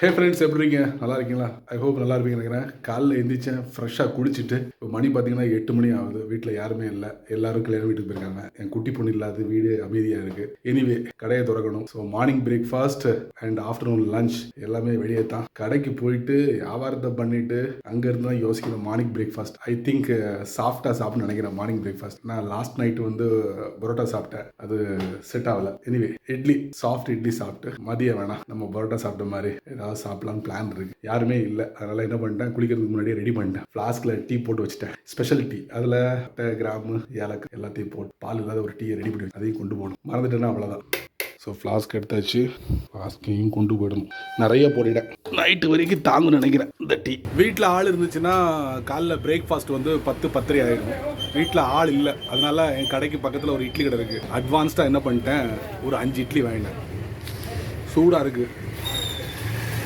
Hey friends எப்படி இருக்கீங்க நல்லா இருக்கீங்களா ஐ ஹோப் நல்லா இருப்பீங்க நினைக்கிறேன். காலைல எந்திரிச்சேன் ஃப்ரெஷ்ஷாக குளிச்சுட்டு இப்போ மணி பார்த்தீங்கன்னா எட்டு மணி ஆகுது. வீட்டில் யாருமே இல்லை. எல்லாரும் கல்யாணம் வீட்டுக்கு போயிருக்காங்க. என் குட்டி பொண்ணு இல்லாத வீடு அமைதியாக இருக்கு. எனிவே கடையை திறக்கணும். So morning breakfast and afternoon lunch எல்லாமே வெளியே தான். கடைக்கு போயிட்டு வியாபாரத்தை பண்ணிட்டு அங்கேருந்து தான் யோசிக்கணும். மார்னிங் பிரேக்ஃபாஸ்ட் ஐ திங்க் சாஃப்டாக சாப்பிட்னு நினைக்கிறேன் மார்னிங் பிரேக்ஃபாஸ்ட் நான் லாஸ்ட் நைட்டு வந்து பரோட்டா சாப்பிட்டேன். அது செட் ஆகலை. எனிவே இட்லி சாஃப்ட் இட்லி சாப்பிட்டு மதியம் வேணாம். நம்ம பரோட்டா சாப்பிட்ட மாதிரி ஏதாவது சாப்பிடலாம்னு பிளான் இருக்கு. யாருமே இல்லை. அதனால என்ன பண்ணிட்டேன்? குளிக்கிறதுக்கு முன்னாடியே ரெடி பண்ணிட்டேன். ஃப்ளாஸ்கில் டீ போட்டு வச்சுட்டேன். ஸ்பெஷல் டீ அதில் கிராமு ஏலக்கு எல்லாத்தையும் போட்டு பால் இல்லாத ஒரு டீயை ரெடி பண்ணி அதையும் கொண்டு போகணும். மறந்துட்டேன்னா அவ்வளோதான் ஸோ ஃப்ளாஸ்க் எடுத்தாச்சு. ஃப்ளாஸ்கையும் கொண்டு போயிடணும். நிறைய போட்டுட்டேன் நைட்டு வரைக்கும் தாங்கும் நினைக்கிறேன் இந்த டீ வீட்டில் ஆள் இருந்துச்சுன்னா காலைல பிரேக்ஃபாஸ்ட் வந்து பத்து பத்தரை ஆகிடும் வீட்டில் ஆள் இல்லை. அதனால என் கடைக்கு பக்கத்தில் ஒரு இட்லி கடை இருக்குது அட்வான்ஸ்டாக என்ன பண்ணிட்டேன்? ஒரு அஞ்சு இட்லி வாங்கிட்டேன் சூடாக இருக்குது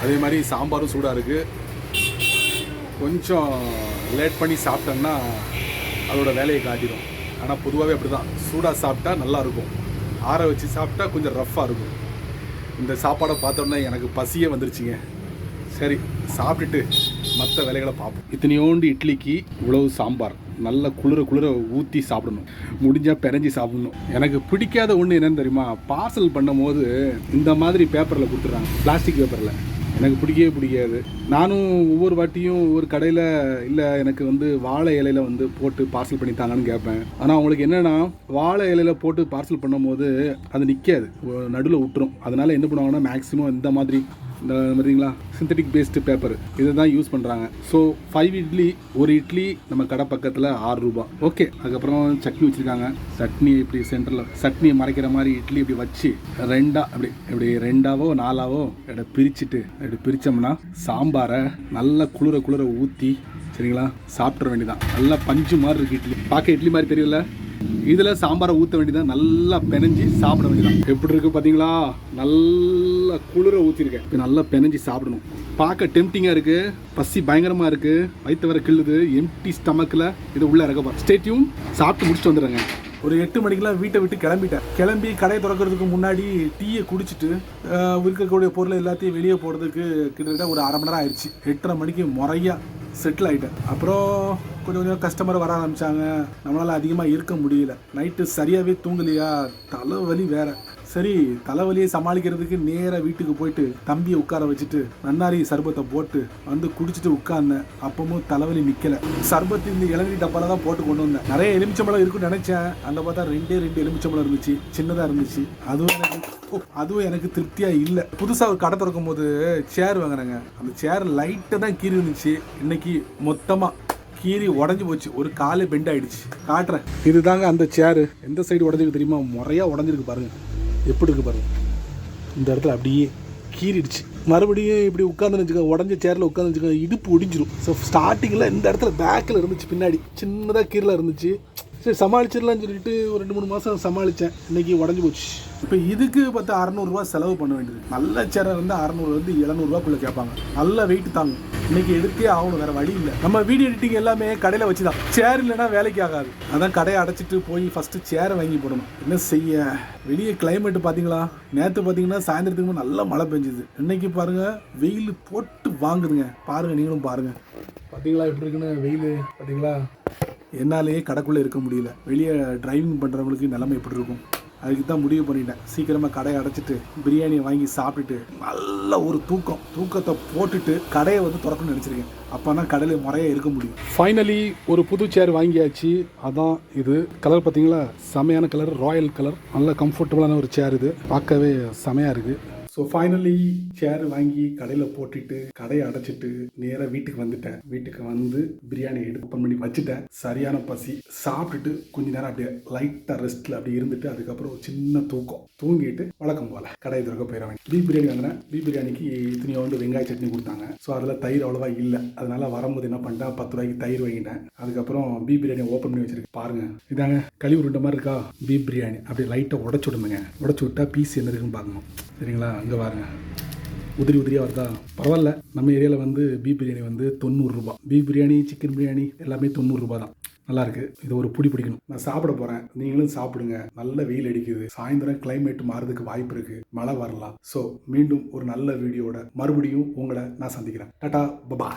அதே மாதிரி சாம்பாரும் சூடாக இருக்குது கொஞ்சம் லேட் பண்ணி சாப்பிட்டோம்னா அதோட வேலையை காட்டிடும். ஆனால் பொதுவாகவே அப்படி தான் சூடாக சாப்பிட்டா நல்லாயிருக்கும் ஆற வச்சு சாப்பிட்டா கொஞ்சம் ரஃப்பாக இருக்கும். இந்த சாப்பாடை பார்த்தோன்னே எனக்கு பசியே வந்துருச்சுங்க. சரி சாப்பிட்டுட்டு மற்ற வேலைகளை பார்ப்போம். இத்தனையோண்டு இட்லிக்கு இவ்வளவு சாம்பார். நல்ல குளிர குளிர ஊற்றி சாப்பிடணும். முடிஞ்சால் பெறஞ்சி சாப்பிடணும். எனக்கு பிடிக்காத ஒன்று என்னன்னு தெரியுமா? பார்சல் பண்ணும்போது இந்த மாதிரி பேப்பரில் கொடுத்துட்றாங்க. பிளாஸ்டிக் பேப்பரில் எனக்கு பிடிக்கவே பிடிக்காது. நானும் ஒவ்வொரு வாட்டியும் ஒவ்வொரு கடையில் இல்லை எனக்கு வந்து வாழை இலையில வந்து போட்டு பார்சல் பண்ணி தாங்கன்னு கேட்பேன் ஆனால் அவங்களுக்கு என்னென்னா வாழை இலையில போட்டு பார்சல் பண்ணும்போது அது நிற்காது நடுவில் விட்டுரும் அதனால என்ன பண்ணுவாங்கன்னா மேக்ஸிமம் இந்த மாதிரி இந்த பார்த்தீங்களா சிந்தட்டிக் பேஸ்டு பேப்பர் இதை தான் யூஸ் பண்ணுறாங்க ஸோ ஃபைவ் இட்லி ஒரு இட்லி நம்ம கடை பக்கத்தில் ஆறு ரூபா. ஓகே அதுக்கப்புறம் சட்னி வச்சுருக்காங்க. சட்னி இப்படி சென்டரில் சட்னியை மறைக்கிற மாதிரி இட்லி இப்படி வச்சு ரெண்டா அப்படி இப்படி ரெண்டாவோ நாலாவோ இடம் பிரிச்சுட்டு இப்படி பிரித்தோம்னா சாம்பாரை நல்லா குளிர குளிர ஊற்றி சரிங்களா? சாப்பிட்ற வேண்டியதான் நல்லா பஞ்சு மாதிரி இருக்கு இட்லி. பார்க்க இட்லி மாதிரி தெரியல இதில் சாம்பாரை ஊற்ற வேண்டியதான் நல்லா பெனஞ்சி சாப்பிட வேண்டியதான் எப்படி இருக்குது பார்த்தீங்களா நல்லா குளிர ஊற்றிருக்கேன் இப்போ நல்லா பெனஞ்சி சாப்பிடணும். பார்க்க டெம்டிங்காக இருக்குது பசி பயங்கரமாக இருக்குது வயிற்று வர கிள்ளுது. எம்டி ஸ்டமக்கில் இது உள்ளே இறக்கப்பா போகிறேன் ஸ்டேட்யூம் சாப்பிட்டு முடிச்சுட்டு வந்துடுறேங்க. ஒரு எட்டு மணிக்கெல்லாம் வீட்டை விட்டு கிளம்பிட்டேன். கிளம்பி கடையை திறக்கிறதுக்கு முன்னாடி டீயை குடிச்சிட்டு இருக்கக்கூடிய பொருள் எல்லாத்தையும் வெளியே போகிறதுக்கு கிட்டத்தட்ட ஒரு அரை மணி நேரம் ஆயிடுச்சு. எட்டரை மணிக்கு முறையாக செட்டில் ஆகிட்டேன் அப்புறம் கொஞ்சம் கொஞ்சம் கஸ்டமர் வர ஆரம்பிச்சாங்க. நம்மளால் அதிகமாக இருக்க முடியல. நைட்டு சரியாகவே தூங்கலையா? தலைவலி வேற. சரி தலைவலியை சமாளிக்கிறதுக்கு நேராக வீட்டுக்கு போயிட்டு தம்பியை உட்கார வச்சுட்டு நன்னாரி சர்பத்தை போட்டு வந்து குடிச்சிட்டு உட்கார்ந்தேன். அப்பவும் தலைவலி நிற்கல சர்பத்து இந்த இளநீர் டப்பால தான் போட்டு கொண்டு வந்தேன். நிறைய எலுமிச்சம்பழம் இருக்குன்னு நினச்சேன். அங்கே பார்த்தா ரெண்டே ரெண்டு எலுமிச்சம்பழம் இருந்துச்சு. சின்னதாக இருந்துச்சு. அதுவும் எனக்கு அதுவும் எனக்கு திருப்தியாக இல்லை. புதுசாக ஒரு கடை திறக்கும் போது சேர் வாங்குறாங்க. அந்த சேர் லைட்டாக தான் கீறி இருந்துச்சு. இன்னைக்கு மொத்தமாக கீறி உடஞ்சி போச்சு. ஒரு காலு பெண்ட் ஆயிடுச்சு. காட்டுறேன். இதுதாங்க அந்த சேரு எந்த சைடு உடஞ்சிருக்கு தெரியுமா? முறையாக உடஞ்சிருக்கு பாருங்கள் எப்படி இருக்கு பாருங்கள் இந்த இடத்துல அப்படியே கீறிடுச்சு. மறுபடியும் இப்படி உட்காந்து வச்சுக்கோங்க. உடஞ்ச சேரில் உட்காந்து வச்சுக்கோங்க. இடுப்பு ஒடிஞ்சிரும். ஸோ ஸ்டார்டிங்கில் இந்த இடத்துல பேக்கில் இருந்துச்சு. பின்னாடி. சின்னதாக கீரில் இருந்துச்சு. சரி சமாளிச்சிடலாம்னு சொல்லிட்டு ஒரு ரெண்டு மூணு மாதம் சமாளித்தேன் இன்னைக்கு உடஞ்சி போச்சு. இப்போ இதுக்கு பார்த்து அறநூறுவா செலவு பண்ண வேண்டியது. நல்ல சேரை வந்து அறநூறுலேருந்து எழுநூறுவாக்குள்ளே கேட்பாங்க. நல்ல வெயிட் தாங்க இன்னைக்கு எடுத்தே ஆகணும் வேற வழி இல்லை. நம்ம வீடியோ எடிட்டிங் எல்லாமே கடையில் வச்சு தான் சேர் இல்லைன்னா வேலைக்கு ஆகாது. அதான் கடையை அடைச்சிட்டு போய் ஃபஸ்ட்டு சேரை வாங்கி போடணும். என்ன செய்ய? வெளியே கிளைமேட் பார்த்தீங்களா நேற்று பார்த்தீங்கன்னா சாயந்தரத்துக்கு நல்லா மழை பெஞ்சுது. இன்னைக்கு பாருங்க வெயில் போட்டு வாங்குதுங்க. பாருங்க நீங்களும் பாருங்க. பார்த்தீங்களா எப்படி இருக்குன்னு? வெயில் பார்த்தீங்களா என்னாலேயே கடைக்குள்ளே இருக்க முடியல. வெளியே டிரைவிங் பண்ணுறவங்களுக்கு நிலைமை எப்படி இருக்கும்? அதுக்கு தான் முடிவு பண்ணிட்டேன். சீக்கிரமாக கடையை அடைச்சிட்டு பிரியாணியை வாங்கி சாப்பிட்டுட்டு நல்ல ஒரு தூக்கம். தூக்கத்தை போட்டுட்டு கடையை வந்து திறக்கணும்னு நினச்சிருக்கேன். அப்போ தான் கடையில் முறையாக இருக்க முடியும். ஃபைனலி ஒரு புது சேர் வாங்கியாச்சு. அதான் இது. கலர் பார்த்தீங்களா? செமையான கலர் ராயல் கலர் நல்ல கம்ஃபர்டபுளான ஒரு சேர் இது. பார்க்கவே செமையாக இருக்குது ஸோ ஃபைனலி சேர் வாங்கி கடையில் போட்டுட்டு கடையை அடைச்சிட்டு நேராக வீட்டுக்கு வந்துட்டேன். வீட்டுக்கு வந்து பிரியாணி எடுத்து ஓப்பன் பண்ணி வச்சுட்டேன். சரியான பசி. சாப்பிட்டுட்டு கொஞ்ச நேரம் அப்படியே லைட்டாக ரெஸ்ட்டில் அப்படியே இருந்துட்டு அதுக்கப்புறம் ஒரு சின்ன தூக்கம். தூங்கிட்டு வழக்கம் போல கடை திறக்க போயிடுவேன் பீஃப் பிரியாணி வாங்கினேன். பீஃப் பிரியாணிக்கு இத்தனையோ வந்து வெங்காய சட்னி கொடுத்தாங்க. ஸோ அதில் தயிர் அவ்வளோவா இல்லை. அதனால் வரும்போது என்ன பண்ணிட்டேன்? பத்து ரூபாய்க்கு தயிர் வாங்கிட்டேன். அதுக்கப்புறம் பீஃப் பிரியாணி ஓப்பன் பண்ணி வச்சிருக்கு பாருங்க. இதாங்க. கழிவு உருண்டை மாதிரி இருக்கா? பீஃப் பிரியாணி. அப்படியே லைட்டாக உடச்சு விடுங்க. உடச்சு விட்டா பீஸ் என்ன இருக்குன்னு பார்க்கணும். சரிங்களா? இங்கே பாருங்க. உதிரி உதிரியாக வருதா? பரவாயில்ல. நம்ம ஏரியாவில் வந்து பீஃப் பிரியாணி வந்து தொண்ணூறுரூபா பீஃப் பிரியாணி சிக்கன் பிரியாணி எல்லாமே தொண்ணூறுரூபா தான். நல்லாயிருக்கு இது ஒரு பிடி பிடிக்கணும். நான் சாப்பிட போகிறேன் நீங்களும் சாப்பிடுங்க. நல்ல வெயில் அடிக்குது. சாயந்தரம் கிளைமேட் மாறதுக்கு வாய்ப்பு இருக்குது மழை வரலாம். ஸோ மீண்டும் ஒரு நல்ல வீடியோட மறுபடியும் உங்களை நான் சந்திக்கிறேன். Tata bye bye